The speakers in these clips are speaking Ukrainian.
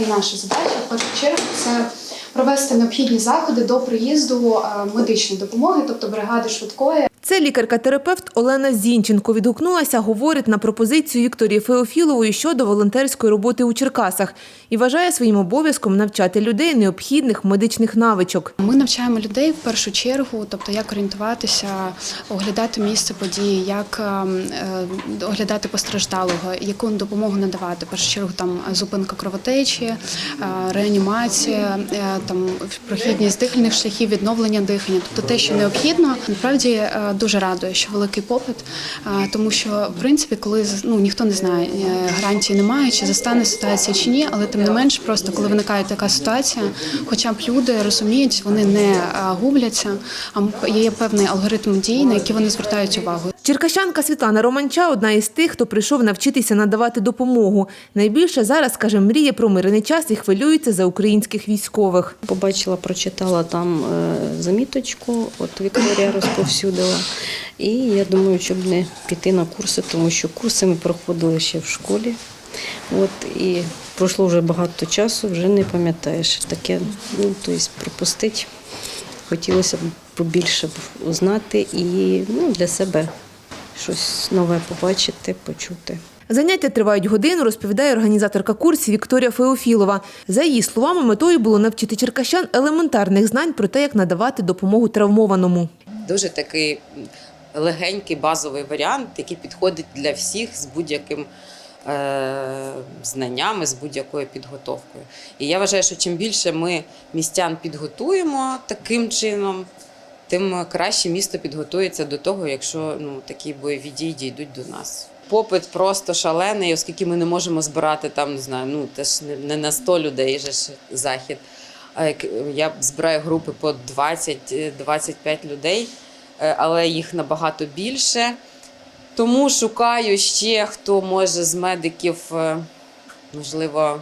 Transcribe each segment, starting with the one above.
і наша задача в першу чергу це провести необхідні заходи до приїзду е, медичної допомоги, тобто бригади швидкої. Це лікарка-терапевт Олена Зінченко відгукнулася, говорить на пропозицію Вікторії Феофілової щодо волонтерської роботи у Черкасах і вважає своїм обов'язком навчати людей необхідних медичних навичок. Ми навчаємо людей в першу чергу, тобто як орієнтуватися, оглядати місце події, як ем, е, оглядати постраждалого, яку допомогу надавати. В першу чергу там зупинка кровотечі, е, реанімація, е, там прохідність дихальних шляхів, відновлення дихання, тобто те, що необхідно, насправді дуже радує, що великий попит, тому що в принципі, коли ну ніхто не знає, е, гарантії немає, чи застане ситуація чи ні, але тим не менш, просто коли виникає така ситуація, хоча б люди розуміють, вони не губляться, а є певний алгоритм дій, на які вони звертають увагу. Черкащанка Світлана Романча одна із тих, хто прийшов навчитися надавати допомогу. Найбільше зараз, каже, мріє про мирний час і хвилюється за українських військових. Побачила, прочитала там е, заміточку, от Вікторія розповсюдила. І я думаю, щоб не піти на курси, тому що курси ми проходили ще в школі. От, і пройшло вже багато часу, вже не пам'ятаєш. Таке, ну, тобто пропустити. Хотілося б побільше б узнати і ну, для себе щось нове побачити, почути. Заняття тривають годину, розповідає організаторка курсів Вікторія Феофілова. За її словами, метою було навчити черкащан елементарних знань про те, як надавати допомогу травмованому. дуже такий легенький базовий варіант, який підходить для всіх з будь-яким е, знаннями, з будь-якою підготовкою. І я вважаю, що чим більше ми містян підготуємо таким чином, тим краще місто підготується до того, якщо ну, такі бойові дії дійдуть до нас. Попит просто шалений, оскільки ми не можемо збирати там, не знаю, ну теж не- на 100 людей же ж захід. Я збираю групи по 20-25 людей, е, але їх набагато більше. Тому шукаю ще, хто може з медиків, е, можливо,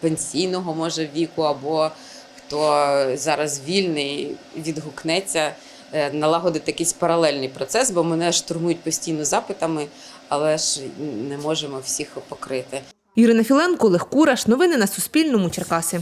пенсійного може віку, або хто зараз вільний, відгукнеться, е, налагодити якийсь паралельний процес, бо мене штурмують постійно запитами, але ж не можемо всіх покрити. Ірина Філенко, Олег Кураш. Новини на Суспільному. Черкаси.